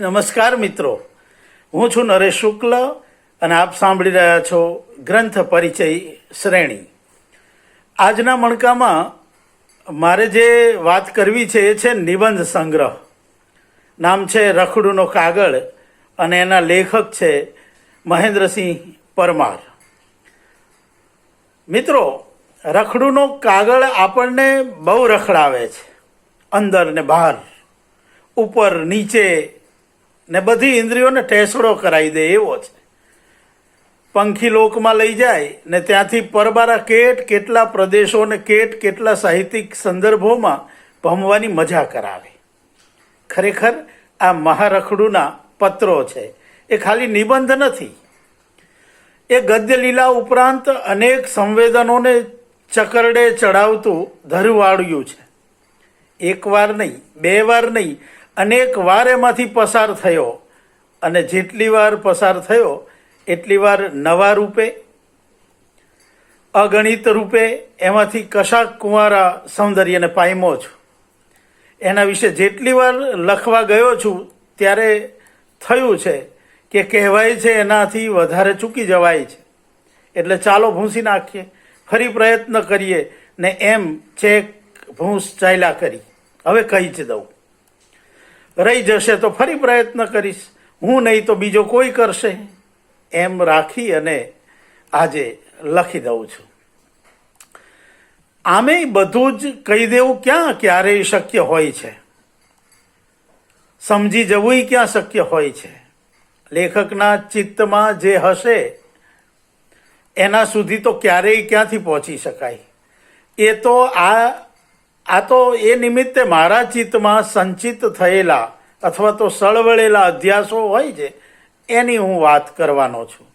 નમસ્કાર મિત્રો. હું છું નરેશ શુક્લ અને આપ સાંભળી રહ્યા છો ગ્રંથ પરિચય શ્રેણી. આજના મણકામાં મારે જે વાત કરવી છે એ છે નિબંધ સંગ્રહ. નામ છે રખડુનો કાગળ અને એના લેખક છે મહેન્દ્રસિંહ પરમાર. મિત્રો, રખડુનો કાગળ આપણને બહુ રખડાવે છે. અંદર ને બહાર, ઉપર, નીચે ને બધી ઇન્દ્રિયોને ટેસડો કરાવી દે, એવો છે. પંખી લોકમાં લઈ જાય ને ત્યાંથી પરબારા કેટ કેટલા પ્રદેશો ને કેટ કેટલા સાહિત્યિક સંદર્ભોમાં ભમવાની મજા કરાવે. ખરેખર આ મહારખડુના પત્રો છે. એ ખાલી નિબંધ નથી. એ ગદ્ય લીલા ઉપરાંત અનેક સંવેદનોને ચકરડે ચડાવતું ધરવાળ્યું છે. એક વાર નહીં, બે વાર નહીં અનેક વાર એમાંથી પસાર થયો અને જેટલી વાર પસાર થયો, એટલી વાર નવા રૂપે, અગણિત રૂપે એમાંથી કશાક કુંવારા સૌંદર્યને પાયમો છું. એના વિશે જેટલી વાર લખવા ગયો છું, ત્યારે થયું છે કે કહેવાય છે એનાથી વધારે ચૂકી જવાય છે. એટલે ચાલો ભૂંસી નાખીએ, ફરી પ્રયત્ન કરીએ ને એમ ચેક ભૂંસ ચાલ્યા કરી. હવે કહી જ દઉં. રહી જશે તો ફરી પ્રયત્ન કરીશ. હું નહીં તો બીજો કોઈ કરશે. એમ રાખી અને આજે લખી દઉં છું. આમે બધું જ કહી દેવું ક્યાં ક્યારેય શક્ય હોય છે? સમજી જવું ક્યાં શક્ય હોય છે? લેખકના ચિત્તમાં જે હશે, એના સુધી તો ક્યારેય ક્યાંથી પહોંચી શકાય? એ તો આ આ તો એ નિમિત્તે મારા ચિત્તમાં સંચિત થયેલા અથવા તો સળવળેલા અધ્યાસો હોય છે, એની હું વાત કરવાનો છું.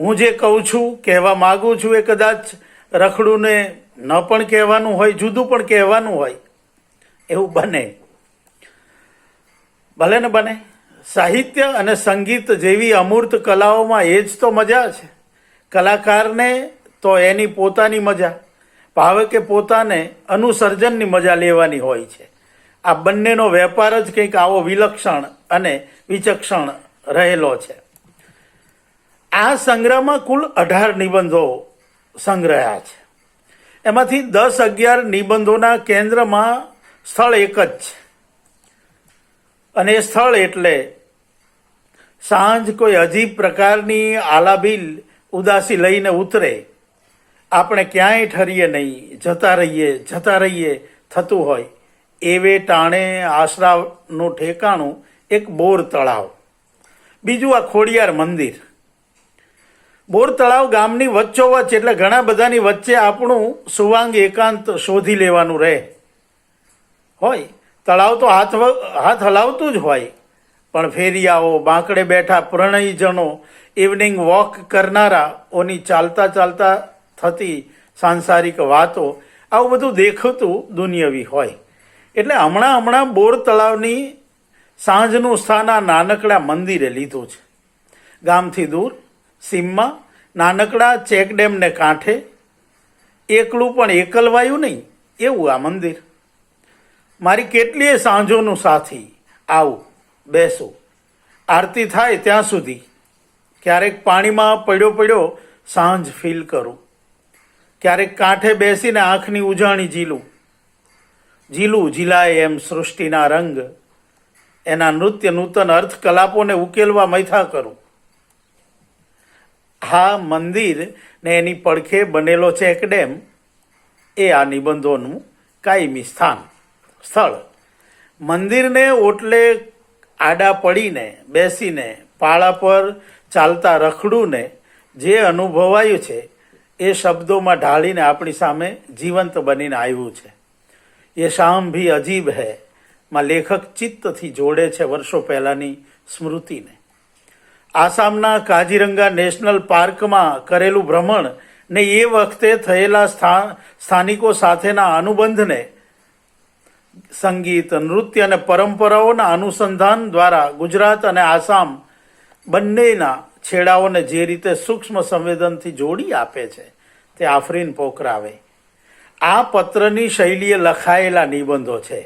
હું જે કહું છું, કહેવા માગું છું એ કદાચ રખડુંને ન પણ કહેવાનું હોય, જુદું પણ કહેવાનું હોય, એવું બને. ભલે ને બને. સાહિત્ય અને સંગીત જેવી અમૂર્ત કલાઓમાં એ જ તો મજા છે. કલાકારને તો એની પોતાની મજા. ભાવે કે પોતાને અનુસર્જનની મજા લેવાની હોય છે. આ બંનેનો વેપાર જ કંઈક આવો વિલક્ષણ અને વિચક્ષણ રહેલો છે. આ સંગ્રહમાં કુલ અઢાર નિબંધો સંગ્રહ્યા છે. એમાંથી દસ અગિયાર નિબંધોના કેન્દ્રમાં સ્થળ એક જ છે. અને સ્થળ એટલે સાંજ કોઈ અજીબ પ્રકારની આલાબીલ ઉદાસી લઈને ઉતરે આપણે ક્યાંય ઠરીએ નહીં. જતા રહીએ જતા રહીએ થતું હોય. એવે ટાણે આશરાનું ઠેકાણું એક બોર તળાવ. બીજું આ ખોડિયાર મંદિર. બોર તળાવ ગામની વચ્ચોવચ્ચ એટલે ઘણા બધાની વચ્ચે આપણું સુવાંગ એકાંત શોધી લેવાનું રહે. હોય. તળાવ તો હાથ હાથ હલાવતું જ હોય. પણ ફેરિયાઓ, બાંકડે બેઠા પ્રણયજનો ઇવનિંગ વોક કરનારાઓની ચાલતા ચાલતા થતી સાંસારિક વાતો આવું બધું દેખતું દુનિયાવી હોય. એટલે હમણાં હમણાં બોર તળાવની સાંજનું સ્થાન આ નાનકડા મંદિરે લીધું છે. ગામથી દૂર, સીમમાં, નાનકડા ચેકડેમને કાંઠે. એકલું પણ એકલવાયું નહીં, એવું આ મંદિર. મારી કેટલીય સાંજોનું સાથી, આવું, બેસું. આરતી થાય ત્યાં સુધી. ક્યારેક પાણીમાં પડ્યો પડ્યો સાંજ ફીલ કરું. ક્યારેક કાંઠે બેસીને આંખની ઉજાણી ઝીલું. ઝીલું ઝીલાય એમ સૃષ્ટિના રંગ. એના નૃત્ય નૂતન અર્થ કલાપોને ઉકેલવા મૈથા કરું. હા, મંદિર ને એની પડખે બનેલો છે એક ડેમ એ આ નિબંધોનું કાયમી સ્થાન, સ્થળ. મંદિરને ઓટલે આડા પડીને, બેસીને, પાળા પર ચાલતા રખડુંને જે અનુભવાયું છે એ શબ્દોમાં ઢાળીને આપણી સામે જીવંત બનીને આવ્યું છે. એ શામ અજીબ હૈ, માં લેખક ચિત્તથી જોડે છે વર્ષો પહેલાંની સ્મૃતિને. આસામના કાજીરંગા નેશનલ પાર્કમાં કરેલું ભ્રમણ ને એ વખતે થયેલા સ્થા- સ્થાનિકો સાથેના અનુબંધને સંગીત, નૃત્ય અને પરંપરાઓના અનુસંધાન દ્વારા ગુજરાત અને આસામ બંનેના છેડાઓને જે રીતે સૂક્ષ્મ સંવેદનથી જોડી આપે છે, તે આફરીન પોકરાવે આ પત્રની શૈલીએ લખાયેલા નિબંધો છે.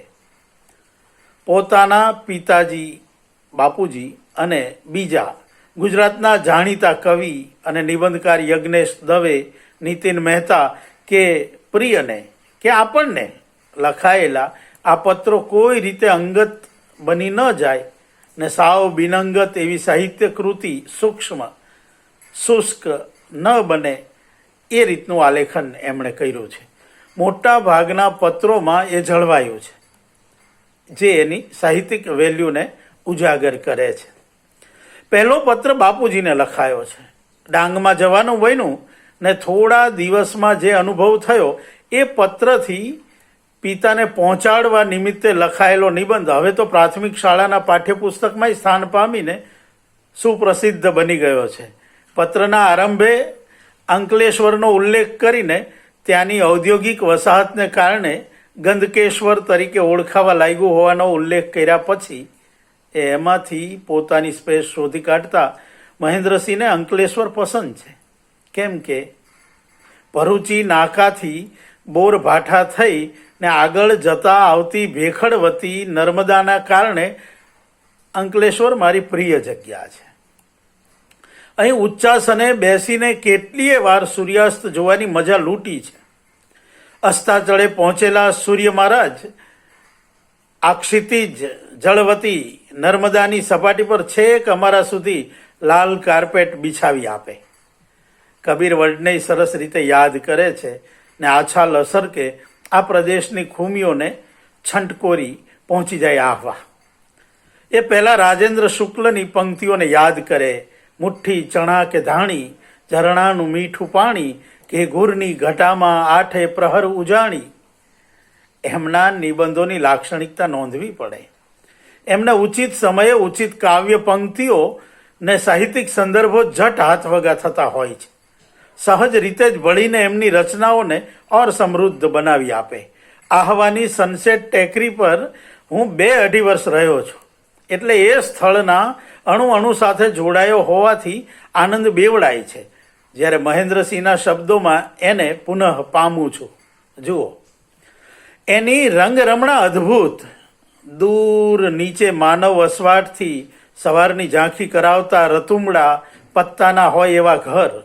પોતાના પિતાજી, બાપુજી અને બીજા ગુજરાતના જાણીતા કવિ અને નિબંધકાર યજ્ઞેશ દવે, નીતિન મહેતા કે પ્રિયને કે આપણને લખાયેલા આ પત્રો કોઈ રીતે અંગત બની ન જાય ને સાવ બિનંગત એવી સાહિત્ય કૃતિ સૂક્ષ્મ, શુષ્ક ન બને એ રીતનું આલેખન એમણે કર્યું છે. મોટા ભાગના પત્રોમાં એ જળવાયું છે, જે એની સાહિત્યિક વેલ્યુને ઉજાગર કરે છે. પહેલો પત્ર બાપુજીને લખાયો છે. ડાંગમાં જવાનું બન્યું ને થોડા દિવસમાં જે અનુભવ થયો એ પત્રથી પિતાને પહોંચાડવા નિમિત્તે લખાયેલો નિબંધ. હવે તો પ્રાથમિક શાળાના પાઠ્યપુસ્તકમાં સ્થાન પામીને સુપ્રસિદ્ધ બની ગયો છે. પત્રના આરંભે અંકલેશ્વરનો ઉલ્લેખ કરીને ત્યાંની ઔદ્યોગિક વસાહતને કારણે ગંદકેશ્વર તરીકે ઓળખાવા લાગ્યું હોવાનો ઉલ્લેખ કર્યા પછી એ એમાંથી પોતાની સ્પેસ શોધી કાઢતા મહેન્દ્રસિંહને અંકલેશ્વર પસંદ છે. કેમ કે ભરૂચી, નાકાથી બોર ભાઠા થઈ ને આગળ જતા આવતી ભેખડવતી નર્મદાના કારણે અંકલેશ્વર મારી પ્રિય જગ્યા છે. અહીં ઉચ્ચાસને બેસીને કેટલીય વાર સૂર્યાસ્ત જોવાની મજા લૂંટી છે. અસ્તાચળે પહોંચેલા સૂર્ય મહારાજ આક્ષિતિજ ક્ષિતિજ જળવતી નર્મદાની સપાટી પર છેક અમારા સુધી લાલ કાર્પેટ બિછાવી આપે. કબીર વર્ડને સરસ રીતે યાદ કરે છે ને આછા લસર કે આ પ્રદેશની ખૂમીઓને છંટકોરી પહોંચી જાય આહવા. એ પહેલાં રાજેન્દ્ર શુક્લની પંક્તિઓને યાદ કરે, મુઠ્ઠી, ચણા કે ધાણી, ઝરણાનું મીઠું પાણી કે ગુરની ઘટામાં આઠે પ્રહર ઉજાણી. એમના નિબંધોની લાક્ષણિકતા નોંધવી પડે. એમને ઉચિત સમયે ઉચિત કાવ્ય પંક્તિઓ ને સાહિત્યિક સંદર્ભો જટ હાથવગા થતા હોય છે. સહજ રીતે જ વળીને એમની રચનાઓને ઓર સમૃદ્ધ બનાવી આપે. આહવાની સનસેટ ટેકરી પર હું બે અઢી વર્ષ રહ્યો છું. એટલે એ સ્થળના અણુ અણુ સાથે જોડાયો હોવાથી આનંદ બેવડાય છે. જ્યારે મહેન્દ્રસિંહના શબ્દોમાં એને પુનઃ પામું છું. જુઓ. એની રંગરમણા અદ્ભુત. દૂર નીચે માનવ વસવાટથી સવારની ઝાંખી કરાવતા રતુમડા પત્તાના હોય એવા ઘર.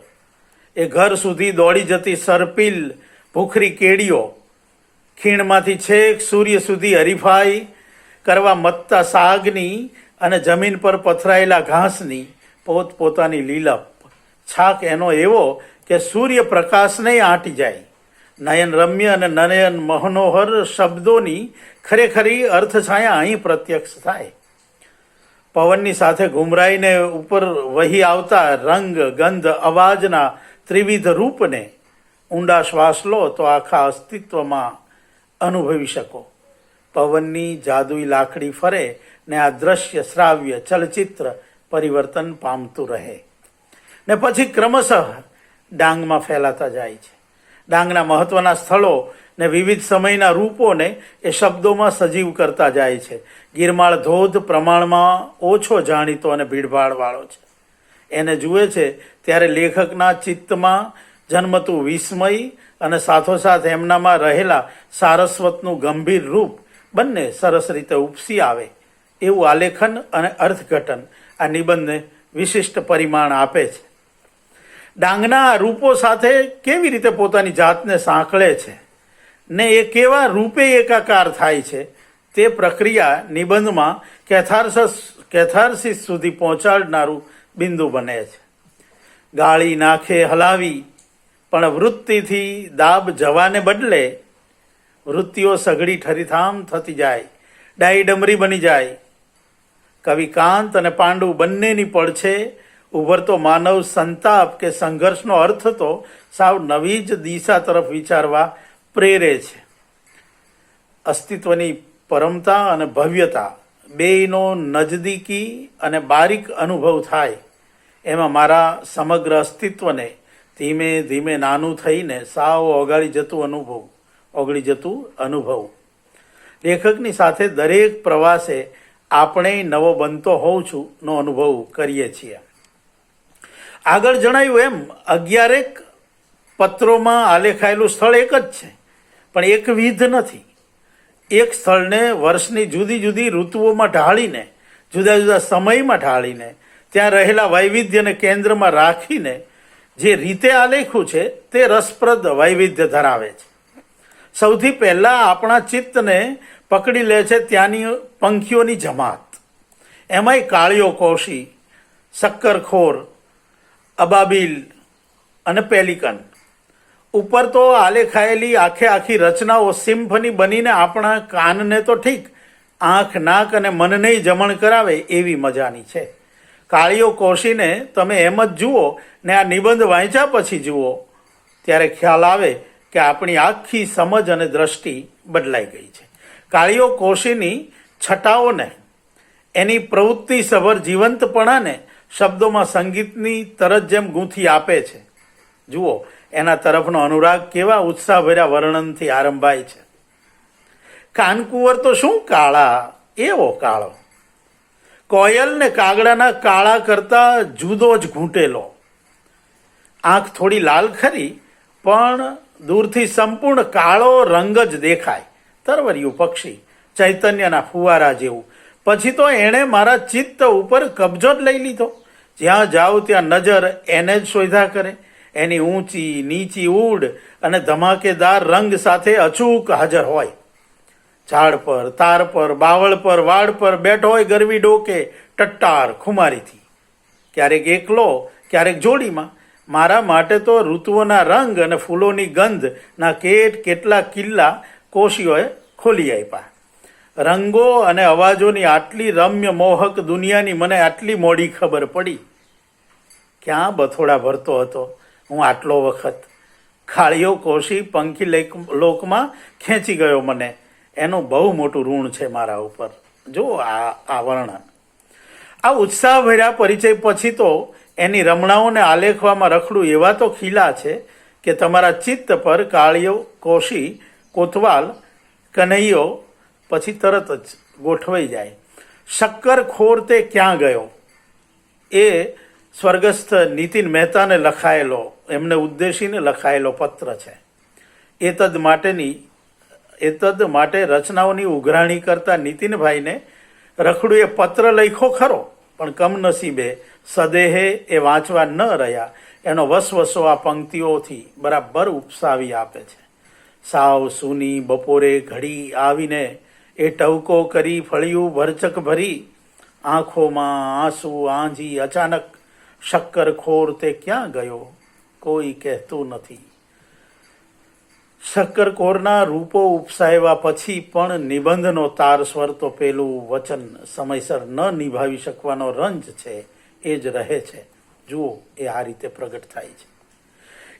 એ ઘર સુધી દોડી જતી સરપીલ ભૂખરી કેડીઓ. ખીણમાંથી છેક સૂર્ય સુધી હરીફાઈ કરવા મત્તા સાગની અને જમીન પર પથરાયેલા ઘાસની પોતપોતાની લીલપ. છાક એનો એવો કે સૂર્ય પ્રકાશને આંટી જાય. નયન રમ્ય અને નયન મનોહર શબ્દોની ખરેખરી અર્થછાયા અહીં પ્રત્યક્ષ થાય. પવનની સાથે ઘુમરાઈને ઉપર વહી આવતા રંગ, ગંધ, અવાજના ત્રિવિધ રૂપને ઊંડા શ્વાસ લો તો આખા અસ્તિત્વમાં અનુભવી શકો. પવનની જાદુઈ લાકડી ફરે ને આ દ્રશ્ય શ્રાવ્ય ચલચિત્ર પરિવર્તન પામતું રહે. ને પછી ક્રમશઃ ડાંગમાં ફેલાતા જાય છે. ડાંગના મહત્વના સ્થળો ને વિવિધ સમયના રૂપોને એ શબ્દોમાં સજીવ કરતા જાય છે. ગિરમાળ ધોધ પ્રમાણમાં ઓછો જાણીતો અને ભીડભાડવાળો છે. એને જુએ છે, ત્યારે લેખકના ચિત્તમાં જન્મતું વિસ્મય અને સાથોસાથ એમનામાં રહેલા સારસ્વતનું ગંભીર રૂપ બંને સરસ રીતે ઉપસી આવે. એવું આલેખન અને અર્થઘટન આ નિબંધને વિશિષ્ટ પરિમાણ આપે છે. ડાંગના રૂપો સાથે કેવી રીતે પોતાની જાતને સાંકળે છે? ને એ કેવા રૂપે એકાકાર થાય છે? તે પ્રક્રિયા નિબંધમાં કેથાર્સસ કેથાર્સિસ સુધી પહોંચાડનારું બિંદુ બને છે. ગાળી નાખે હલાવી, પણ વૃત્તિથી દાબ જવાને બદલે વૃત્તિઓ સઘળી ઠરીથામ થતી જાય, ડાઈ ડમરી બની જાય. કવિ કાંત અને પાંડુ બંનેની પડછે ઉભરતો માનવ સંતાપ કે સંઘર્ષનો અર્થ તો સાવ નવી જ દિશા તરફ વિચારવા પ્રેરે છે. અસ્તિત્વની પરમતા અને ભવ્યતા બેયનો નજદીકી અને બારીક અનુભવ થાય, એમાં મારા સમગ્ર અસ્તિત્વને ધીમે ધીમે નાનું થઈને સાવ ઓગાળી જતું અનુભવ, ઓગળી જતું અનુભવ. લેખકની સાથે દરેક પ્રવાસે આપણે નવો બનતો હોઉં છું નો અનુભવ કરીએ છીએ. આગળ જણાવ્યું એમ, અગિયારેક પત્રોમાં આલેખાયેલું સ્થળ એક જ છે, પણ એકવિધ નથી. એક સ્થળને વર્ષની જુદી જુદી ઋતુઓમાં ઢાળીને, જુદા જુદા સમયમાં ઢાળીને, ત્યાં રહેલા વૈવિધ્યને કેન્દ્રમાં રાખીને, જે રીતે આલેખ્યું છે તે રસપ્રદ વૈવિધ્ય ધરાવે છે. સૌથી પહેલાં આપણા ચિત્તને પકડી લે છે ત્યાંની પંખીઓની જમાત. એમાંય કાળિયો કોશી, શક્કરખોર, અબાબીલ અને પેલિકન. ઉપર તો આલેખાયેલી આખે આખી રચનાઓ સિમ્ફની બનીને આપણા કાનને તો ઠીક, આંખ, નાક અને મનને જમણ કરાવે એવી મજાની છે. કાળીઓ કોશીને તમે એમ જ જુઓ ને આ નિબંધ વાંચ્યા પછી જુઓ, ત્યારે ખ્યાલ આવે કે આપણી આખી સમજ અને દ્રષ્ટિ બદલાઈ ગઈ છે. કાળીઓ કોશીની છટાઓને, એની પ્રવૃત્તિ સભર જીવંતપણાને શબ્દોમાં સંગીતની તરત જેમ ગૂંથી આપે છે. જુઓ એના તરફનો અનુરાગ કેવા ઉત્સાહભર્યા વર્ણનથી આરંભાય છે. કાનકુંવર તો શું કાળા? એવો કાળો. કોયલ ને કાગડાના કાળા કરતા જુદો જ ઘૂંટેલો. આંખ થોડી લાલ ખરી, પણ દૂરથી સંપૂર્ણ કાળો રંગ જ દેખાય. તરવરિયું પક્ષી, ચૈતન્યના ફુવારા જેવું. પછી તો એણે મારા ચિત્ત ઉપર કબજો જ લઈ લીધો. જ્યાં જાઓ ત્યાં નજર એને જ શોધા કરે. એની ઊંચી, નીચી ઉડ અને ધમાકેદાર રંગ સાથે અચૂક હાજર હોય. ઝાડ પર, તાર પર, બાવળ પર, વાડ પર બેઠો હોય ગરવી ડોકે ટટ્ટાર ખુમારીથી. ક્યારેક એકલો, ક્યારેક જોડીમાં. મારા માટે તો ઋતુઓના રંગ અને ફૂલોની ગંધના કેટ કેટલા કિલ્લા કોશીઓએ ખોલી આપ્યા. રંગો અને અવાજોની આટલી રમ્ય મોહક દુનિયાની મને આટલી મોડી ખબર પડી. ક્યાં બથોડા ભરતો હતો? હું આટલો વખત ખાળીઓ કોશી પંખી લેક- લોકમાં ખેંચી ગયો મને. એનું બહુ મોટું ઋણ છે મારા ઉપર. જો આ આ વર્ણન આ ઉત્સાહભર્યા પરિચય પછી તો એની રમણાઓને આલેખવામાં રખડું એવા તો ખીલા છે કે તમારા ચિત્ત પર કાળીઓ કોશી, કોતવાલ, કનૈયો પછી તરત જ ગોઠવાઈ જાય. શક્કર ખોર તે ક્યાં ગયો? એ સ્વર્ગસ્થ નીતિન મહેતાને લખાયેલો એમને ઉદ્દેશીને લખાયેલો પત્ર છે. એતદ માટેની, એતદ માટે રચનાઓની ઉઘરાણી કરતા નીતિનભાઈને રખડું એ પત્ર લખ્યો ખરો, પણ કમનસીબે સદેહે એ વાંચવા ન રહ્યા. એનો વસવસો આ પંક્તિઓથી બરાબર ઉપસાવી આપે છે. સાવ સૂની બપોરે ઘડી આવીને એ ટવકો કરી ફળિયું ભરચક ભરી, આંખોમાં આંસુ આંજી અચાનક શક્કરખોર તે ક્યાં ગયો? કોઈ કહેતું નથી. શક્કરકોરના રૂપો ઉપસાવ્યા પછી પણ નિબંધનો તાર સ્વર તો પેલું વચન સમયસર ન નિભાવી શકવાનો રંજ છે, એ જ રહે છે. જુઓ, એ આ રીતે પ્રગટ થાય છે.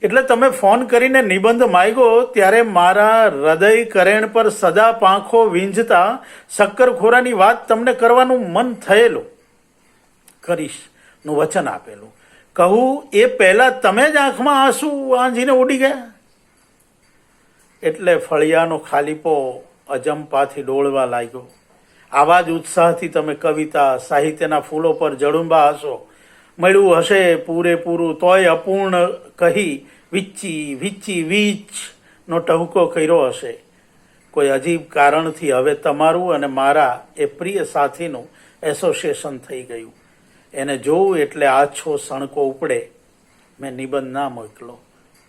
એટલે તમે ફોન કરીને નિબંધ માગ્યો ત્યારે મારા હૃદય કરેણ પર સદા પાંખો વીંઝતા શક્કરખોરાની વાત તમને કરવાનું મન થયેલું. કરીશ, નું વચન આપેલું. કહું, એ પહેલાં તમે જ આંખમાં આંસુ આંજીને ઉડી ગયા? એટલે ફળિયાનો ખાલીપો અજંપાથી ડોળવા લાગ્યો. આવા જ ઉત્સાહથી તમે કવિતા, સાહિત્યના ફૂલો પર જડુંબા હશો. મળ્યું હશે પૂરેપૂરું તોય અપૂર્ણ કહી, વિચ્ચી વિચ્ચી વીચનો ટહુકો કર્યો હશે. કોઈ અજીબ કારણથી હવે તમારું અને મારા એ પ્રિય સાથીનું એસોસિએશન થઈ ગયું. એને જોવું એટલે આછો સણકો ઉપડે. મેં નિબંધ ના મોકલો.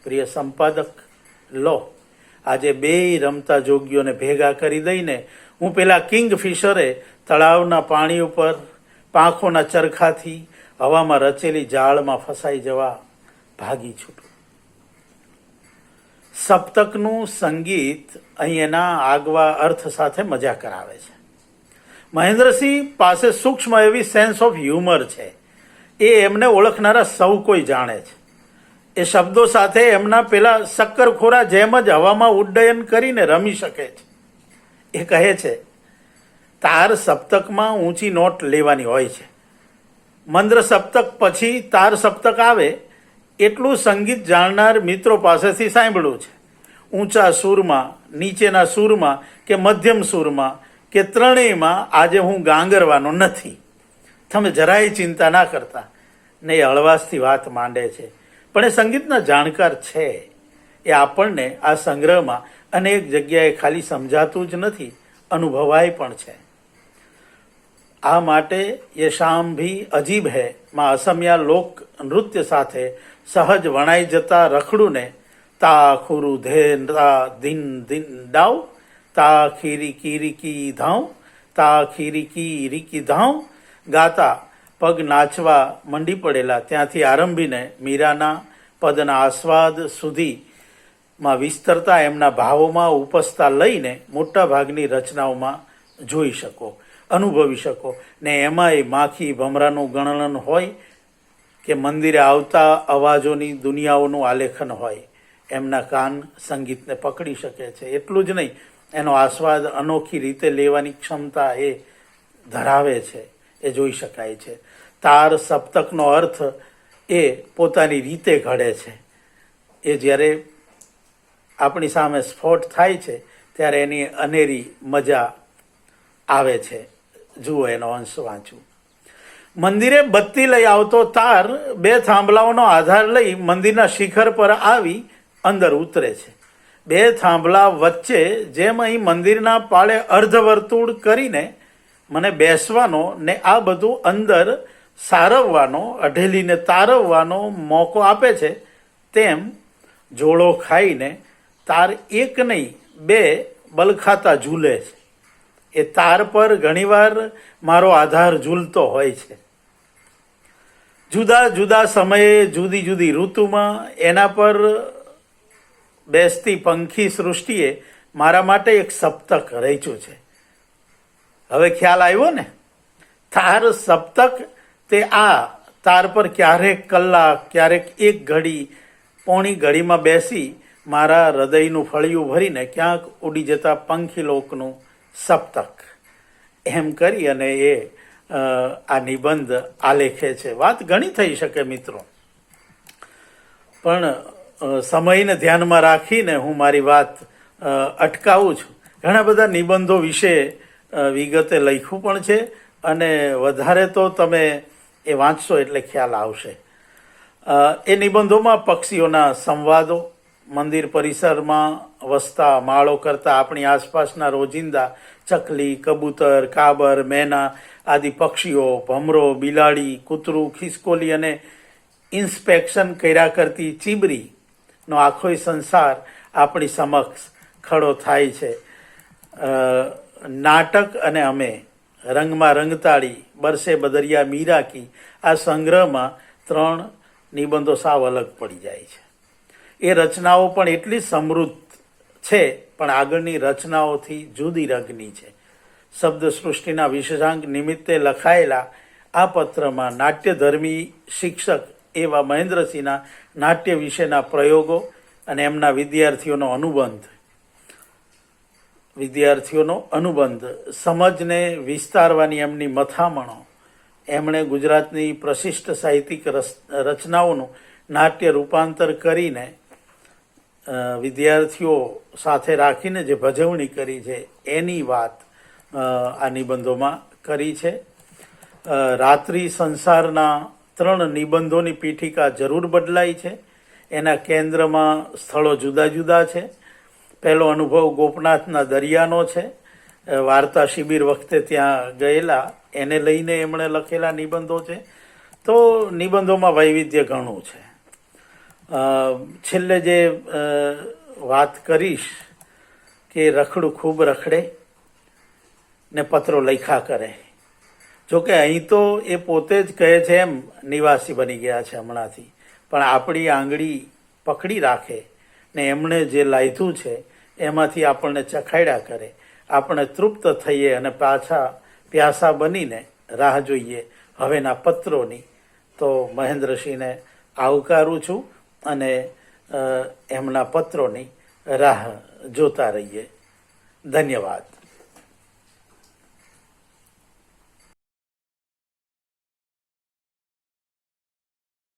પ્રિય સંપાદક, લો, આજે બે રમતા જોગીઓને ભેગા કરી દઈને હું પેલા કિંગ ફિશરે તળાવના પાણી ઉપર, પાંખોના ચરખાથી હવામાં રચેલી જાળમાં ફસાઈ જવા ભાગી છૂટું. સપ્તકનું સંગીત અહીં એના આગવા અર્થ સાથે મજા કરાવે છે. મહેન્દ્રસિંહ પાસે સૂક્ષ્મ એવી સેન્સ ઓફ હ્યુમર છે. એ એમને ઓળખનારા સૌ કોઈ જાણે છે. એ શબ્દો સાથે એમના પેલા શક્કરખોરા જેમ જ હવામાં ઉડ્ડયન કરીને રમી શકે છે. એ કહે છે, તાર સપ્તકમાં ઊંચી નોટ લેવાની હોય છે. મંદ્ર સપ્તક પછી તાર સપ્તક આવે, એટલું સંગીત જાણનાર મિત્રો પાસેથી સાંભળ્યું છે. ઊંચા સૂરમાં, નીચેના સૂરમાં કે મધ્યમ સૂરમાં કે ત્રણેયમાં આજે હું ગાંગરવાનો નથી. તમે જરાય ચિંતા ના કરતા. ને એ હળવાશથી વાત માંડે છે. પણ એ સંગીતના જાણકાર છે. એ આપણને આ સંગ્રહમાં અનેક જગ્યાએ ખાલી સમજાતું જ નથી, અનુભવાય પણ છે. આ માટે એ શામ ભી અજીબ હૈ. માં અસમિયા લોક નૃત્ય સાથે સહજ વણાઈ જતા રખડુને તા ખુરુ ધે દિન દિન ડાવ તા ખીરી રીકી ધાઉં તા ખીરી કી રીકી ધાઉં ગાતા પગ નાચવા મંડી પડેલા ત્યાંથી આરંભીને મીરાના પદના આસ્વાદ સુધી માં વિસ્તરતા એમના ભાવોમાં ઉપસતા લઈને મોટા ભાગની રચનાઓમાં જોઈ શકો, અનુભવી શકો, ને એમાંય માખી ભમરાનું ગણનન હોય કે મંદિરે આવતા અવાજોની દુનિયાઓનું આલેખન હોય, એમના કાન સંગીતને પકડી શકે છે, એટલું જ નહીં એનો આસ્વાદ અનોખી રીતે લેવાની ક્ષમતા એ ધરાવે છે, એ જોઈ શકાય છે. તાર સપ્તકનો અર્થ એ પોતાની રીતે ઘડે છે. એ જ્યારે આપણી સામે સ્ફોટ થાય છે, ત્યારે એની અનેરી મજા આવે છે. જુઓ એનો અંશ વાંચું. મંદિરે બત્તી લઈ આવતો તાર બે થાંભલાઓનો આધાર લઈ મંદિરના શિખર પર આવી અંદર ઉતરે છે. બે થાંભલા વચ્ચે જેમ અહીં મંદિરના પાળે અર્ધવર્તુળ કરીને મને બેસવાનો ને આ બધું અંદર સારવવાનો, અઢેલીને તારવવાનો મોકો આપે છે, તેમ જોડો ખાઈને તાર એક નહીં, બે બલખાતા ઝૂલે છે. એ તાર પર ઘણીવાર મારો આધાર ઝૂલતો હોય છે. જુદા જુદા સમયે જુદી જુદી ઋતુમાં એના પર બેસતી પંખી સૃષ્ટિએ મારા માટે એક સપ્તક રચ્યું છે. હવે ખ્યાલ આવ્યો ને? તાર સપ્તક તે આ તાર પર ક્યારેક કલાક, ક્યારેક એક ઘડી, પોણી ઘડીમાં બેસી મારા હૃદયનું ફળિયું ભરીને ક્યાંક ઉડી જતા પંખી લોકનું સપ્તક. એમ કરી અને એ આ નિબંધ આલેખે છે. વાત ઘણી થઈ શકે મિત્રો. પણ સમયને ધ્યાનમાં રાખીને હું મારી વાત અટકાવું છું. ઘણા બધા નિબંધો વિશે વિગતે લખ્યું પણ છે અને વધારે તો તમે એ વાંચશો એટલે ખ્યાલ આવશે. એ નિબંધોમાં પક્ષીઓના સંવાદો, મંદિર પરિસરમાં વસતા માળો કરતા આપણી આસપાસના રોજિંદા, ચકલી, કબૂતર, કાબર, મેના આદિ પક્ષીઓ, ભમરો, બિલાડી, કૂતરું, ખિસકોલી અને ઇન્સ્પેક્શન કર્યા કરતી ચીબરી નો આખોય સંસાર આપણી સમક્ષ ખડો થાય છે. નાટક અને અમે રંગમાં રંગતાળી, બરસે બદરિયા મીરાકી, આ સંગ્રહમાં ત્રણ નિબંધો સાવ અલગ પડી જાય છે. એ રચનાઓ પણ એટલી સમૃદ્ધ છે, પણ આગળની રચનાઓથી જુદી રંગની છે. શબ્દ સૃષ્ટિના વિશેષાંક નિમિત્તે લખાયેલા આ પત્રમાં નાટ્યધર્મી શિક્ષક એવા મહેન્દ્રસિંહના નાટ્ય વિશેના પ્રયોગો અને એમના વિદ્યાર્થીઓનો અનુબંધ. વિદ્યાર્થીઓનો અનુબંધ. સમજને વિસ્તારવાની એમની મથામણો. એમણે ગુજરાતની પ્રશિષ્ટ સાહિત્યિક રચનાઓનું નાટ્ય રૂપાંતર કરીને વિદ્યાર્થીઓ સાથે રાખીને જે ભજવણી કરી છે, એની વાત આ નિબંધોમાં કરી છે. રાત્રિ સંસારના ત્રણ નિબંધોની પીઠિકા જરૂર બદલાઈ છે. એના કેન્દ્રમાં સ્થળો જુદા જુદા છે. પહેલો અનુભવ ગોપનાથના દરિયાનો છે. વાર્તા શિબિર વખતે ત્યાં ગયેલા. એને લઈને એમણે લખેલા નિબંધો છે. તો નિબંધોમાં વૈવિધ્ય ઘણું છે. છેલ્લે જે વાત કરીશ કે રખડું ખૂબ રખડે ને પત્રો લખ્યા કરે. જોકે અહીં તો એ પોતે જ કહે છે એમ, નિવાસી બની ગયા છે હમણાંથી. પણ આપણી આંગળી પકડી રાખે ને એમણે જે લાયધું છે, એમાંથી આપણને ચખાડ્યા કરે. આપણે તૃપ્ત થઈએ અને પાછા પ્યાસા બનીને રાહ જોઈએ. હવેના પત્રોની તો મહેન્દ્રસિંહને આવકારું છું અને એમના પત્રોની રાહ જોતા રહીએ. ધન્યવાદ.